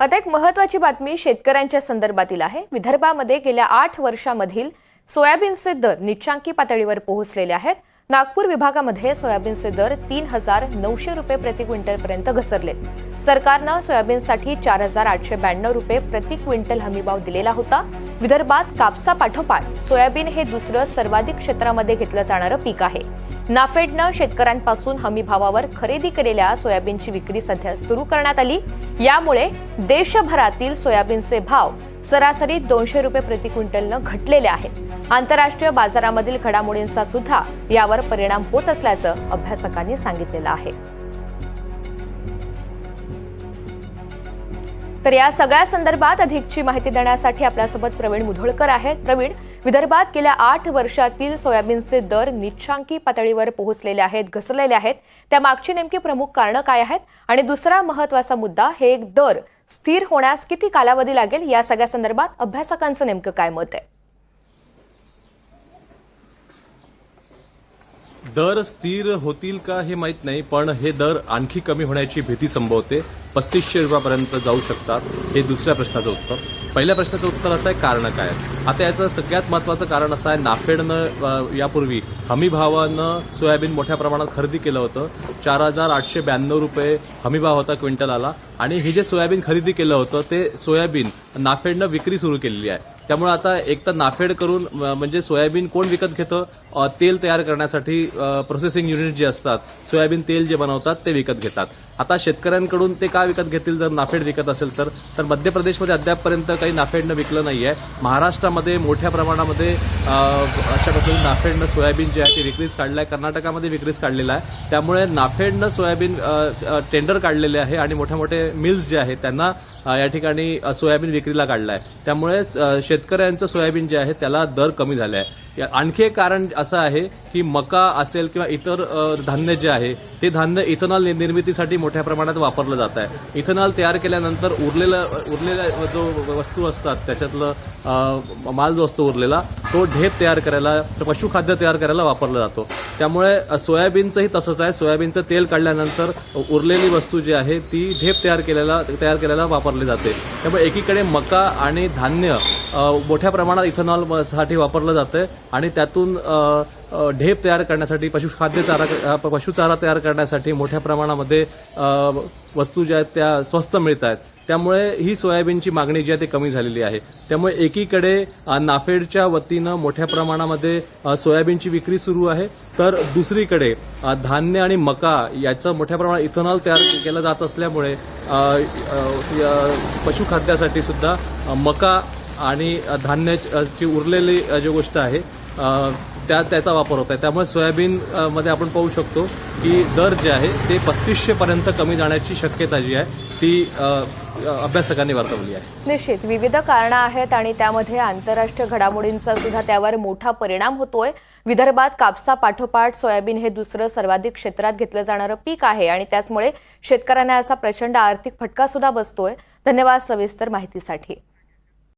आता एक महत्वाची बातमी शेतकऱ्यांच्या संदर्भातील आहे. विदर्भामध्ये गेल्या आठ वर्षामधील सोयाबीनचे दर निच्चांकी पातळीवर पोहोचलेले आहेत. नागपूर विभागामध्ये सोयाबीनचे दर तीन हजार नऊशे रुपये प्रति क्विंटलपर्यंत घसरलेत. सरकारनं सोयाबीनसाठी चार हजार आठशे ब्याण्णव रुपये प्रति क्विंटल हमीभाव दिलेला होता. विदर्भात कापसापाठोपाठ सोयाबीन हे दुसरं सर्वाधिक क्षेत्रामध्ये घेतलं जाणारं पीक आहे. नाफेडनं शेतकऱ्यांपासून हमीभावावर खरेदी केलेल्या सोयाबीनची विक्री सध्या सुरू करण्यात आली. यामुळे देशभरातील सोयाबीनचे भाव सरासरी दोनशे रुपये प्रति क्विंटलनं घटलेले आहेत. आंतरराष्ट्रीय बाजारामधील घडामोडींचा सुद्धा यावर परिणाम होत असल्याचं अभ्यासकांनी सांगितलेलं आहे. तर या सगळ्या संदर्भात अधिकची माहिती देण्यासाठी आपल्यासोबत प्रवीण मुधोळकर आहेत. प्रवीण विदर्भात गेल्या आठ वर्षातील सोयाबीनचे दर निच्छांकी पातळीवर पोहोचलेले आहेत घसरलेले आहेत. त्यामागची नेमकी प्रमुख कारणं काय आहेत? आणि दुसरा महत्त्वाचा मुद्दा हे एक दर स्थिर होण्यास किती कालावधी लागेल? या सगळ्या संदर्भात अभ्यासकांचं नेमकं काय मत आहे? दर स्थिर होतील का हे माहीत नाही पण हे दर आणखी कमी होण्याची भीती संभवते. पस्तीसशे रुपयापर्यंत जाऊ शकतात. हे दुसऱ्या प्रश्नाचं उत्तर. पहिल्या प्रश्नाचं उत्तर असं आहे कारण काय? आता याचं सगळ्यात महत्वाचं कारण असं आहे नाफेडनं यापूर्वी हमी भावानं सोयाबीन मोठ्या प्रमाणात खरेदी केलं होतं. चार हजार आठशे ब्याण्णव रुपये हमी भाव होता क्विंटलाला आणि हे जे सोयाबीन खरेदी केलं होतं ते सोयाबीन नाफेडनं विक्री सुरू केलेली आहे. त्यामुळे आता एक तर नाफेड करून म्हणजे सोयाबीन कोण विकत घेतं? तेल तयार करण्यासाठी प्रोसेसिंग युनिट जे असतात सोयाबीन तेल जे बनवतात ते विकत घेतात. आता शेतकऱ्यांकडून ते का विकत घेतील? जर नाफेड विकत असेल तर तर मध्य प्रदेशमध्ये अद्यापपर्यंत काही नाफेडनं विकलं नाही आहे महाराष्ट्रामध्ये मोठ्या प्रमाणामध्ये अशा पद्धतीने नाफेडनं सोयाबीन जे आहे ते विक्रीच काढलं आहे कर्नाटकामध्ये विक्रीच काढलेलं आहे. त्यामुळे नाफेडनं सोयाबीन टेंडर काढलेले आहे आणि मोठ्या मोठे मिल्स जे आहेत त्यांना या ठिकाणी सोयाबीन विक्रीला काढला आहे त्यामुळे शेतकऱ्यांचं सोयाबीन जे आहे त्याला दर कमी झाले आहे आणखी एक कारण असं आहे की मका असेल किंवा इतर धान्य जे आहे ते धान्य इथेनॉल निर्मितीसाठी मोठ्या प्रमाणात वापरलं जात आहे. इथेनॉल तयार केल्यानंतर उरलेला उरलेला जो वस्तू असतात त्याच्यातलं माल जो असतो उरलेला तो ढेप तयार करायला पशुखाद्य तयार करायला वापरला जातो. त्यामुळे सोयाबीनचंही तसंच आहे. सोयाबीनचं तेल काढल्यानंतर उरलेली वस्तू जी आहे ती ढेप तयार केलेला तयार केलेला वापरली जाते. त्यामुळे एकीकडे मका आणि धान्य मोठ्या प्रमाणात इथेनॉलसाठी वापरलं जातं आणि त्यातून ढेप तयार करण्यासाठी पशुखाद्य चारा पशुचारा तयार करण्यासाठी मोठ्या प्रमाणामध्ये वस्तू ज्या आहेत त्या स्वस्त मिळत आहेत त्यामुळे ही सोयाबीनची मागणी जी आहे ती कमी झालेली आहे. त्यामुळे एकीकडे नाफेडच्या वतीनं मोठ्या प्रमाणामध्ये सोयाबीनची विक्री सुरू आहे. तर दुसरीकडे धान्य आणि मका याचं मोठ्या प्रमाणात इथेनॉल तयार केलं जात असल्यामुळे पशुखाद्यासाठी सुद्धा मका आणि धान्याची उरलेली जी गोष्ट आहे त्या त्याचा वापर होत आहे त्यामुळे सोयाबीन मध्ये आपण पाहू शकतो की दर जे आहे ते पस्तीसशे पर्यंत कमी जाण्याची शक्यता जी आहे ती अभ्यासकांनी वर्तवली आहे. निश्चित. विविध कारणं आहेत आणि त्यामध्ये आंतरराष्ट्रीय घडामोडींचा सुद्धा त्यावर मोठा परिणाम होतोय. विदर्भात कापसा पाठोपाठ सोयाबीन हे दुसरं सर्वाधिक क्षेत्रात घेतलं जाणारं पीक आहे आणि त्याचमुळे शेतकऱ्यांना असा प्रचंड आर्थिक फटका सुद्धा बसतोय. धन्यवाद सविस्तर माहितीसाठी.